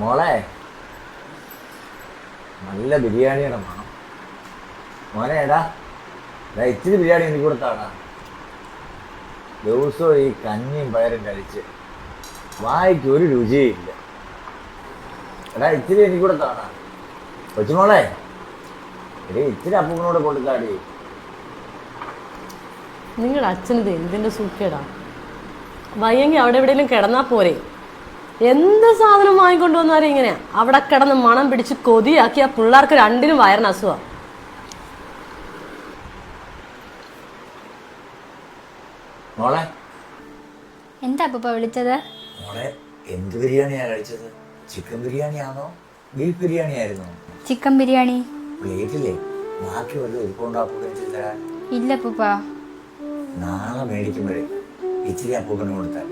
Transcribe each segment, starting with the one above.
മോളെ നല്ല ബിരിയാണിയുടെ മണം മോനെ എടാ ഇച്ചിരി ബിരിയാണി എനിക്ക് കൊടുത്താടാ. ദിവസവും ഈ കഞ്ഞിയും പയറും കഴിച്ച് വായിക്ക് ഒരു രുചിയില്ല എടാ ഇച്ചിരി എനിക്ക് കൊടുത്താടാ. കൊച്ചുമോളെ എടേ ഇച്ചിരി അപ്പൂപ്പനോട് കൊടുത്താടി. നിങ്ങളുടെ അച്ഛനിത് എന്തിന്റെ സൂക്കേടാ? വയ്യെങ്കിൽ അവിടെ എവിടെയെങ്കിലും കിടന്നാ പോരെ. എന്ത് സാധനം വാങ്ങിക്കൊണ്ട് വന്നാലും ഇങ്ങനെയാ അവിടെ കിടന്ന് മണം പിടിച്ച് കൊതിയാക്കി ആ പിള്ളേർക്ക് രണ്ടിനും വയറിന് അസുഖം. മോളെ? എന്താ അപ്പൂപ്പ വിളിച്ചത്? മോളെ എന്ത് ബിരിയാണിയാ കഴിച്ചത്? ചിക്കൻ ബിരിയാണിയാണോ ബീഫ് ബിരിയാണി ആയിരുന്നു ചിക്കൻ ബിരിയാണി. പ്ലേറ്റില്ലേ ബാക്കി വല്ല ഇരിപ്പുണ്ടാക്കുകയും ചെയ്ത് തരാൻ? ഇല്ല അപ്പൂപ്പ. നാളെ മേടിക്കുമ്പോഴേ ഇച്ചിരി അപ്പൂപ്പന് കൊടുത്താൽ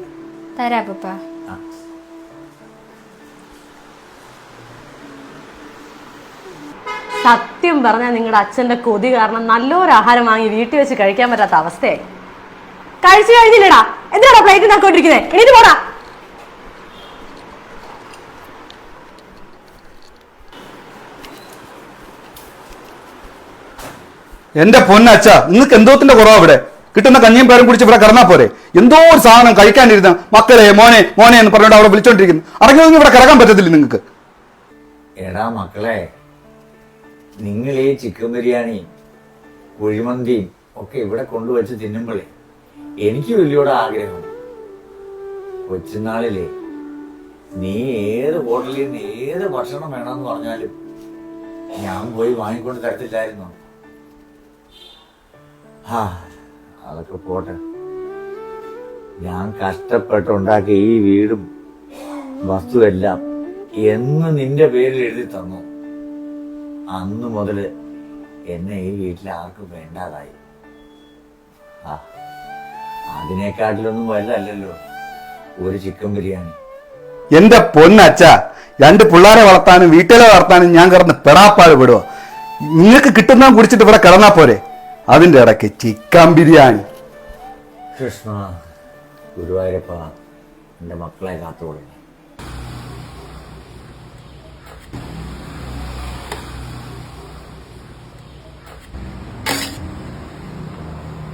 തരാ അപ്പൂപ്പ. ആ. സത്യം പറഞ്ഞാൽ നിങ്ങളുടെ അച്ഛന്റെ കൊതി കാരണം നല്ലൊരു ആഹാരം വാങ്ങി വീട്ടിൽ വെച്ച് കഴിക്കാൻ പറ്റാത്ത അവസ്ഥയായി. കഴിച്ചു കഴിഞ്ഞില്ലടാ. എന്തിനാടാ പ്ലേറ്റ് നോക്കിക്കൊണ്ടിരിക്കുന്നത് എണീറ്റ് പോടാ. എന്റെ പൊന്നച്ച നിങ്ങൾക്ക് എന്തോത്തിന്റെ കുറവാ ഇവിടെ? കിട്ടുന്ന കഞ്ഞിയും പേരും കുടിച്ച് ഇവിടെ കിടന്നാ പോരെ? എന്തോ ഒരു സാധനം കഴിക്കാനിരുന്ന മക്കളെ മോനെ മോനെ എന്ന് പറഞ്ഞിട്ട് അവിടെ വിളിച്ചോണ്ടിരിക്കുന്നു. അടങ്ങി ഒന്നും ഇവിടെ കിടക്കാൻ പറ്റത്തില്ല നിങ്ങൾക്ക് എടാ മക്കളെ നിങ്ങൾ ഈ ചിക്കൻ ബിരിയാണി കുഴിമന്തിയും ഒക്കെ ഇവിടെ കൊണ്ടുവച്ച് തിന്നുമ്പോഴേ എനിക്ക് വലിയോടെ ആഗ്രഹം. കൊച്ചുനാളിലെ നീ ഏത് ഹോട്ടലിൽ നിന്ന് ഏത് ഭക്ഷണം വേണമെന്ന് പറഞ്ഞാലും ഞാൻ പോയി വാങ്ങിക്കൊണ്ട് തരത്തില്ലായിരുന്നു. ആ അതൊക്കെ പോട്ടെ. ഞാൻ കഷ്ടപ്പെട്ടുണ്ടാക്കിയ ഈ വീടും വസ്തുവെല്ലാം എന്ന് നിന്റെ പേരിൽ എഴുതി തന്നു. അന്ന് മുതൽ എന്നെ ഈ വീട്ടിൽ ആർക്കും വേണ്ടാതായി. ആ അതിനേക്കാട്ടിലൊന്നും വലുതല്ലല്ലോ ഒരു ചിക്കൻ ബിരിയാണി. എന്റെ പൊന്നച്ച രണ്ട് പിള്ളേരെ വളർത്താനും വീട്ടിലെ വളർത്താനും ഞാൻ കിടന്ന് പെടാപ്പാട് വിടുവോ നിങ്ങൾക്ക് കിട്ടുന്ന കുടിച്ചിട്ട് ഇവിടെ കിടന്നാ പോരെ? അതിന്റെ ഇടയ്ക്ക് ചിക്കൻ ബിരിയാണി. കൃഷ്ണ ഗുരുവായൂരപ്പ എന്റെ മക്കളെ കാത്തോളൂ ആ അവിടെ ഇടാം.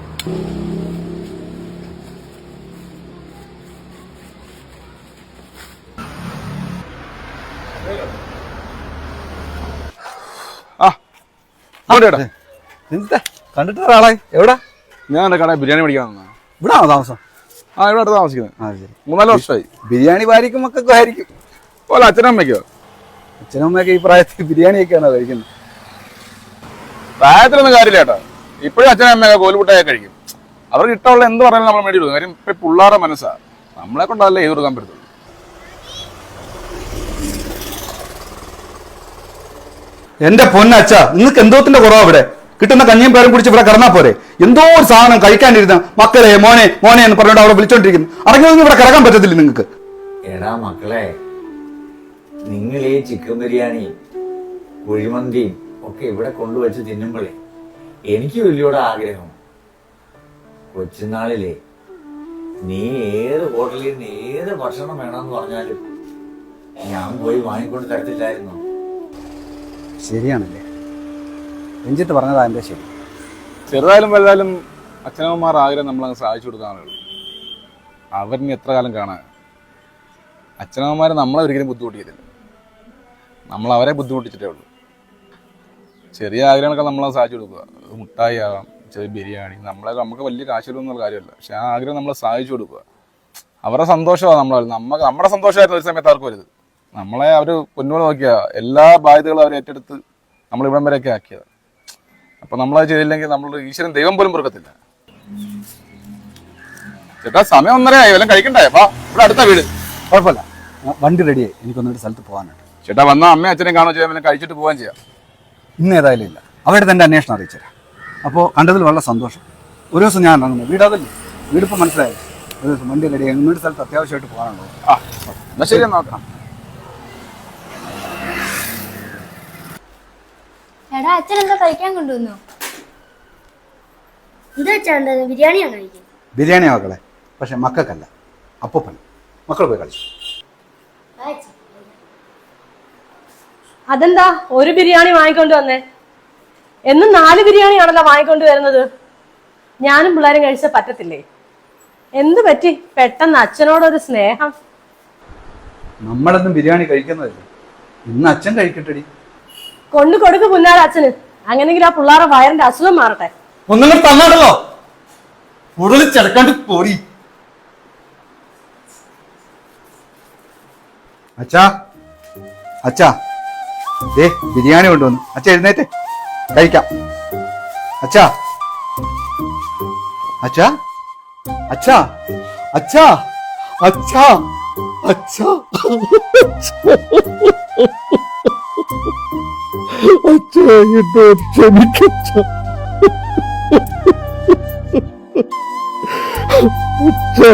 എന്താ കണ്ടിട്ട് ഒരാളെ. എവിടെ? ഞാൻ എന്റെ കടയിൽ ബിരിയാണി മേടിക്കാൻ വന്നതാ. ഇവിടെ ആണോ താമസം? ആ ഇവിടെ അടുത്ത് താമസിക്കുന്നത് ആ ശരി. മൂന്നാൽ വർഷമായി. ബിരിയാണി ഭാര്യക്കും മക്കൾക്കും ആയിരിക്കും. പോലെ അച്ഛനും അമ്മയ്ക്കോ? അച്ഛനും അമ്മയൊക്കെ ഈ പ്രായത്തിൽ ബിരിയാണിയൊക്കെയാണോ കഴിക്കുന്നത്? പ്രായത്തിലൊന്നും കാര്യമില്ല കേട്ടോ. ഇപ്പോഴും അച്ഛനും അമ്മയൊക്കെ കോലുമുട്ടായൊക്കെ കഴിക്കും. അവർക്ക് ഇഷ്ടമുള്ള എന്ത് പറഞ്ഞാലും നമ്മൾ മേടി കൊടുക്കും കാര്യം ഇപ്പൊ പിള്ളേരുടെ മനസ്സാ. നമ്മളെ കൊണ്ടല്ലേ ചെയ്ത് കൊടുക്കാൻ പറ്റത്തുള്ളൂ എന്റെ പൊന്നച്ച നിങ്ങൾക്ക് എന്തോത്തിന്റെ കുറവാ ഇവിടെ? കിട്ടുന്ന കഞ്ഞിയും പേരും കുടിച്ച് ഇവിടെ കിടന്നാ പോരെ? എന്തോ ഒരു സാധനം കഴിക്കാനിരുന്ന മക്കളെ മോനെ മോനെ എന്ന് പറഞ്ഞിട്ട് അവിടെ വിളിച്ചോണ്ടിരിക്കുന്നു. അടങ്ങി ഒന്നും ഇവിടെ കിടക്കാൻ പറ്റത്തില്ല നിങ്ങൾക്ക്? എടാ മക്കളെ നിങ്ങൾ ഈ ചിക്കൻ ബിരിയാണി കുഴിമന്തിയും ഒക്കെ ഇവിടെ കൊണ്ടുവച്ച് തിന്നുമ്പോഴേ എനിക്ക് വലിയോടെ ആഗ്രഹം. കൊച്ചുനാളിലെ നീ ഏത് ഹോട്ടലിൽ നിന്ന് ഏത് ഭക്ഷണം വേണമെന്ന് പറഞ്ഞാലും ഞാൻ പോയി വാങ്ങിക്കൊണ്ട് തരത്തില്ലായിരുന്നു. ശരിയാണല്ലേ? രഞ്ജിത്ത് പറഞ്ഞതാ എന്റെ ശരി. ചെറുതായാലും വലുതായാലും അച്ഛനമ്മമാർ ആഗ്രഹം നമ്മളങ്ങ് സാധിച്ചു കൊടുക്കാനുള്ളൂ അവരിനി എത്ര കാലം കാണാൻ? അച്ഛനമ്മമാരെ നമ്മളെ ഒരിക്കലും ബുദ്ധിമുട്ടിയതില്ല നമ്മൾ അവരെ ബുദ്ധിമുട്ടിച്ചിട്ടേ ഉള്ളൂ. ചെറിയ ആഗ്രഹങ്ങളൊക്കെ നമ്മളെ സാധിച്ചു കൊടുക്കുക. മുട്ടായി ആകാം ചെറിയ ബിരിയാണി നമ്മളെ നമുക്ക് വലിയ കാശിലൊന്നുള്ള കാര്യമല്ല. പക്ഷെ ആ ആഗ്രഹം നമ്മളെ സഹായിച്ചു കൊടുക്കുക. അവരുടെ സന്തോഷമാണ് നമ്മളെ നമുക്ക് നമ്മുടെ സന്തോഷമായിരുന്നു ഒരു സമയത്ത് അവർക്ക് വരുത് നമ്മളെ അവർ പൊന്നോട് നോക്കിയാ എല്ലാ ബാധ്യതകളും അവർ ഏറ്റെടുത്ത് നമ്മൾ ഇവിടം വരെയൊക്കെ ആക്കിയത് അപ്പം നമ്മളത് ചെയ്തില്ലെങ്കിൽ നമ്മൾ ഈശ്വരൻ ദൈവം പോലും പൊറുക്കത്തില്ല. ചേട്ടാ സമയം ഒന്നര ആയി. വല്ലതും കഴിക്കണ്ടേ? വാ ഇവിടെ അടുത്ത വീട്. കുഴപ്പമില്ല. വണ്ടി റെഡിയായി. എനിക്കൊന്നൊരു സ്ഥലത്ത് പോകാനുണ്ട്. ചേട്ടാ വന്നാൽ അമ്മയും അച്ഛനെയും കാണുകയോ ചെയ്യാൻ കഴിച്ചിട്ട് പോകാൻ ചെയ്യാം. ഇന്ന് ഏതായാലും ഇല്ല. അവരുടെ തന്നെ അന്വേഷണം അറിയിച്ചുതരാം അപ്പോൾ കണ്ടതിൽ വളരെ സന്തോഷം. ഒരു ദിവസം ഞാൻ ഇറങ്ങുന്നു വീടാതല്ലേ വീടിപ്പോൾ മനസ്സിലായി? ഒരു ദിവസം വണ്ടി റെഡി ഇങ്ങോട്ട് സ്ഥലത്ത് അത്യാവശ്യമായിട്ട് പോകാനുണ്ടോ ആ എന്നാൽ ശരി നോക്കാം. എടാ അച്ഛൻ എന്താ കഴിക്കാൻ കൊണ്ടുവന്നു? എന്താ വെച്ചാ ബിരിയാണിയാണ് കഴിക്കുന്നത്? ബിരിയാണി മക്കളെ. പക്ഷെ മക്കൾക്കല്ല അപ്പൂപ്പൻ മക്കൾ പോയി കളിച്ചു. അതെന്താ? ഒരു ബിരിയാണി വാങ്ങിക്കൊണ്ട് വന്നേ. എന്നും നാല് ബിരിയാണി ആണല്ലോ വാങ്ങിക്കൊണ്ട് വരുന്നത്. ഞാനും പിള്ളേരും കഴിച്ച പറ്റത്തില്ലേ? എന്ത് പറ്റി? പെട്ടെന്ന് അച്ഛനോടൊരു സ്നേഹം. നമ്മളെന്നും ബിരിയാണി കഴിക്കുന്നതല്ലേ? ഇന്ന് അച്ഛൻ കഴിക്കട്ടെടി. കൊണ്ടു കൊടുക്ക് പുന്നാര അച്ഛന്. അങ്ങനെങ്കിൽ ആ പിള്ളേരുടെ വയറിന്റെ അസുഖം മാറട്ടെ. ഒന്നും തന്നാടല്ലോ കൂടുതൽ ചെറുക്കാണ്ട് പോരി അച്ഛാ അച്ഛാ. ദേ ബിരിയാണി കൊണ്ടുവന്നു. അച്ഛ എഴുന്നേറ്റ്. കഴിക്കാം അച്ഛാ അച്ഛാ അച്ഛാ അച്ഛാ അച്ഛാ അച്ഛാ അച്ഛാ എന്നെ ക്ഷമിക്കച്ച അച്ഛാ